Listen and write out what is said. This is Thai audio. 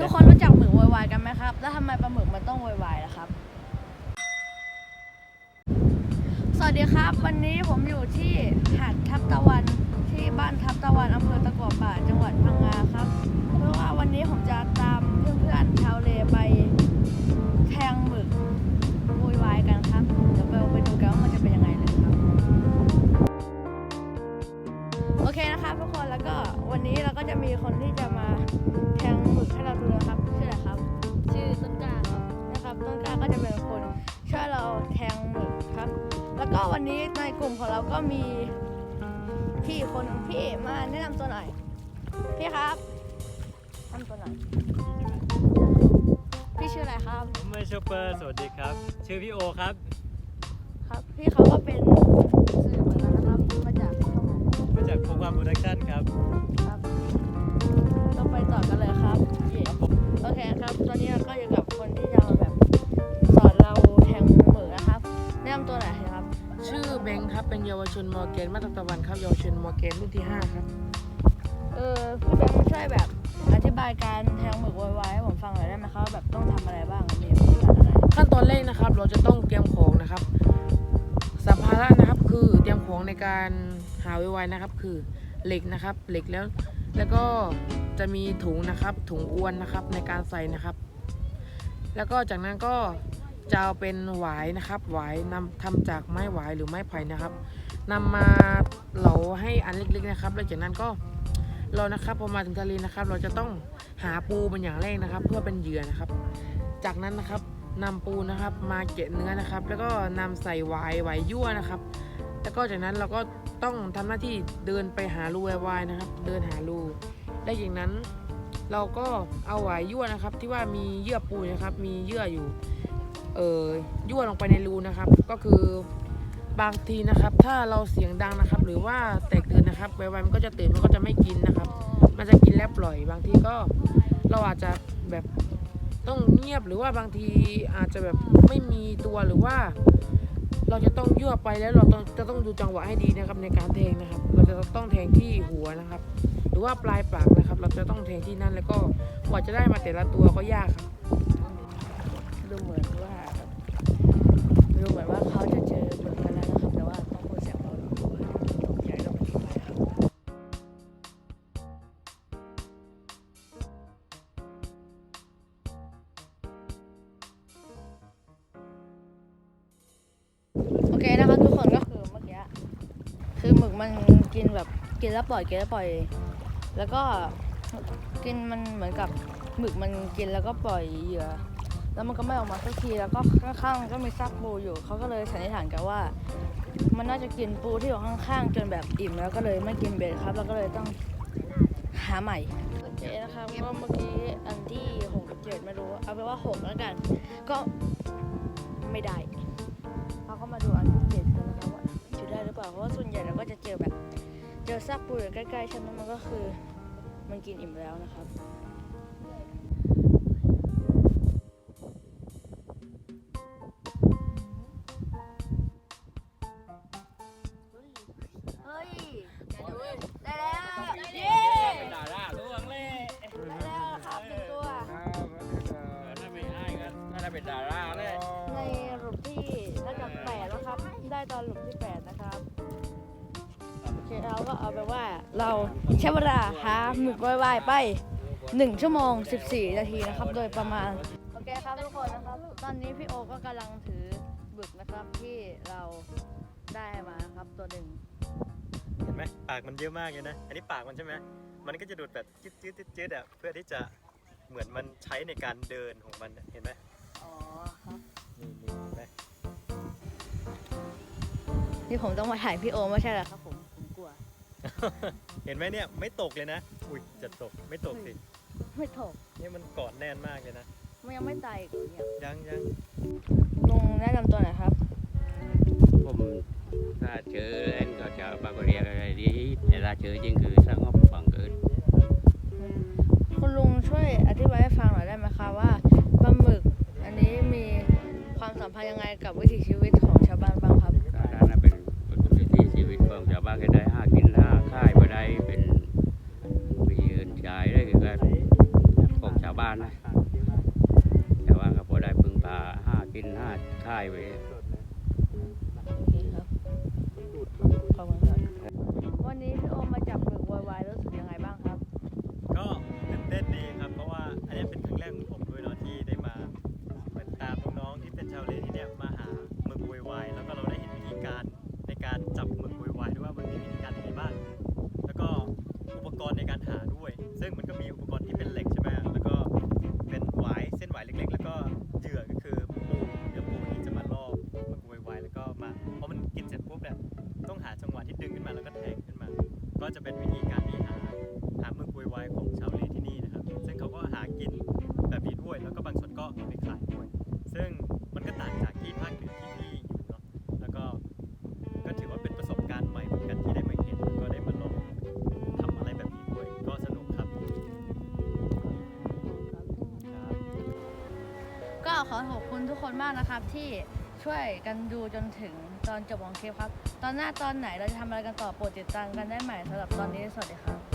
ทุกคนรู้จักหมึกโวยวายกันไหมครับ แล้วทำไมปลาหมึกมันต้องโวยวายล่ะครับ สวัสดีครับ วันนี้ผมอยู่ที่หาดทับตะวันที่บ้านทับตะวันอำเภอตะกัวป่าจังหวัดพังงา กคนแล้วก็วันนี้เราก็จะมีคนที่จะมาแทงหมึกให้เราดูนะครับชื่ออะไรครับ ชื่อต้นกล้าครับนะครับต้นกล้าก็จะเป็นคนช่วยเราแทงหมึกครับ แล้วก็วันนี้ในกลุ่มของเราก็มีพี่คนหนึ่งพี่มาแนะนำตัวหน่อยพี่ครับแนะนำตัวหน่อยพี่ชื่ออะไรครับ ผมไม่ชูเปอร์สวัสดีครับ ชื่อพี่โอครับ ครับ พี่เขาก็เป็นสื่อเหมือนกัน จากโครงความโปรดักชั่นครับ ครับก็ไปต่อกันเลยครับเย่โอเคครับ ตอนนี้เราก็อยู่กับคนที่จะมาแบบสอนเราแทงหมึกนะครับ แนะนำตัวหน่อยครับ ชื่อแบงค์ครับ เป็นเยาวชนมอร์แกนมาตรตะวันครับ เยาวชนมอร์แกนรุ่นที่ 5 ครับ เออพี่แบงค์ช่วยแบบอธิบายการแทงหมึกไวๆให้ผมฟังหน่อยได้ไหมครับว่าแบบต้องทำอะไรบ้างมีวิธีการอะไรขั้นตอนแรกนะครับ เราจะต้องเตรียมของนะครับสัมภาระนะ คือเตรียมของในการหาไวๆนะครับ คือเหล็กนะครับ เหล็กแล้ว แล้วก็จะมีถุงนะครับ ถุงอวนนะครับในการใส่นะครับ แล้วก็จากนั้นก็จะเอาเป็นหวายนะครับ หวายนำทำจากไม้หวายหรือไม้ไผ่นะครับนำมาเหลาให้อันเล็กๆนะครับ แล้วจากนั้นก็เรานะครับพอมาถึงทะเลนะครับ เราจะต้องหาปูเป็นอย่างแรกนะครับ เพื่อเป็นเหยื่อนะครับ จากนั้นนะครับนำปูนะครับมาเกะเนื้อนะครับ แล้วก็นำใส่หวายหวายยั่วนะครับ แล้วก็จากนั้นเราก็ต้องทำหน้าที่เดินไปหารูวายนะครับ เดินหารูและอย่างนั้นเราก็เอาหวายยั่วนะครับ ที่ว่ามีเยื่อปูนะครับ มีเยื่ออยู่ เอ่อยั่วลงไปในรูนะครับ ก็คือบางทีนะครับ ถ้าเราเสียงดังนะครับ หรือว่าแตกตื่นนะครับไวๆมันก็จะตื่นมันก็จะไม่กินนะครับ มันจะกินแล้วปล่อย บางทีก็เราอาจจะแบบต้องเงียบหรือว่าบางทีอาจจะแบบไม่มีตัวหรือว่า เราจะต้องยั่วไปแล้วเราต้องจะต้องดูจังหวะให้ดีนะครับในการแทงนะครับ เราจะต้องแทงที่หัวนะครับ หรือว่าปลายปากนะครับ เราจะต้องแทงที่นั่นแล้วก็กว่าจะได้มาแต่ละตัวก็ยากครับ มันกินแบบกินแล้วปล่อยกินแล้วปล่อย แล้วก็กินมันเหมือนกับหมึกมันกินแล้วก็ปล่อยเหยื่อแล้วมันก็ไม่ออกมาสักทีแล้วก็ข้างๆก็มีซากปูอยู่เขาก็เลยสันนิษฐานกันว่า มันน่าจะกินปูที่อยู่ข้างๆจนแบบอิ่มแล้วก็เลยไม่กินเบ็ดครับ แล้วก็เลยต้องหาใหม่โอเคนะครับก็เมื่อกี้อันที่หกเจ็ดไม่รู้เอาเป็นว่าหกแล้วกัน ก็ไม่ได้เราก็มาดู กว่าเพราะว่าส่วนใหญ่เราก็จะเจอแบบ เจอซากปูอยู่ใกล้ๆฉะนั้นมันก็คือมันกินอิ่มแล้วนะครับ เคเราก็เอาไปว่าเราใช้เวลาหาหมึกไวๆไป 1 ชั่วโมง 14 นาทีนะครับ โดยประมาณ โอเคครับทุกคนนะครับ ตอนนี้พี่โอก็กำลังถือบึกนะครับที่เราได้มานะครับตัวหนึ่งเห็นไหมปากมันเยอะมากเลยนะ อันนี้ปากมันใช่ไหมมันก็จะดูดแบบจืดจืดจืดจืดอะเพื่อที่จะเหมือนมันใช้ในการเดินของมันอะเห็นไหมอ๋อครับนี่นี่เห็นไหมนี่ผมต้องมาถ่ายพี่โอไม่ใช่เหรอครับผมผมกลัว เห็นไหมเนี่ยไม่ตกเลยนะ อุ้ยจะตกไม่ตกสิไม่ถกนี่มันกอดแน่นมากเลยนะมันยังไม่ตายอีกเหรอเนี่ยยังยังลุงแนะนำตัวหน่อยครับ ผมถ้าเจอเล่นก็จะบางก็เรียกอะไรดีแต่ถ้าเจอจริงคือสงบบังเกิดคุณลุงช่วยอธิบายให้ฟังหน่อยได้ไหมคะว่าปลาหมึก อันนี้มีความสัมพันธ์ยังไงกับวิถีชีวิตของชาวบ้านบ้างครับ ก็ถ้านั้นเป็นวิถีชีวิตของชาวบ้านก็ได้ห้ากินห้าค่ายมาได้เป็นไปยืนชายได้คือการของชาวบ้านนะ นะ ปลาเยอะมาก แต่ว่าก็พอได้พึ่งพาห้ากินห้าค่ายไว้สดเลยโอเคครับดูดขอบคุณครับวันนี้พี่โอมมาจับหมึกววายรู้สึกยังไงบ้างครับ ก็ตื่นเต้นดีครับ เพราะว่าอันนี้เป็นครั้งแรกของ จะเป็นวิธีการที่หาหาหมึกโวยวายของชาวเลที่นี่นะครับ ซึ่งเขาก็หากินแบบนี้ด้วย แล้วก็บางส่วนก็เอาไปขายด้วย ซึ่งมันก็ต่างจากที่ภาคเหนือที่พี่อยู่เนาะ แล้วก็ก็ถือว่าเป็นประสบการณ์ใหม่เหมือนกันที่ได้มาเห็นแล้วก็ได้มาลองทำอะไรแบบนี้ด้วย ก็สนุกครับครับ ก็ขอขอบคุณทุกคนมากนะครับที่ ช่วยกันดูจนถึงตอนจบของคลิปครับ ตอนหน้าตอนไหนเราจะทำอะไรกันต่อโปรดติดตามกันได้ใหม่สำหรับตอนนี้สวัสดีครับ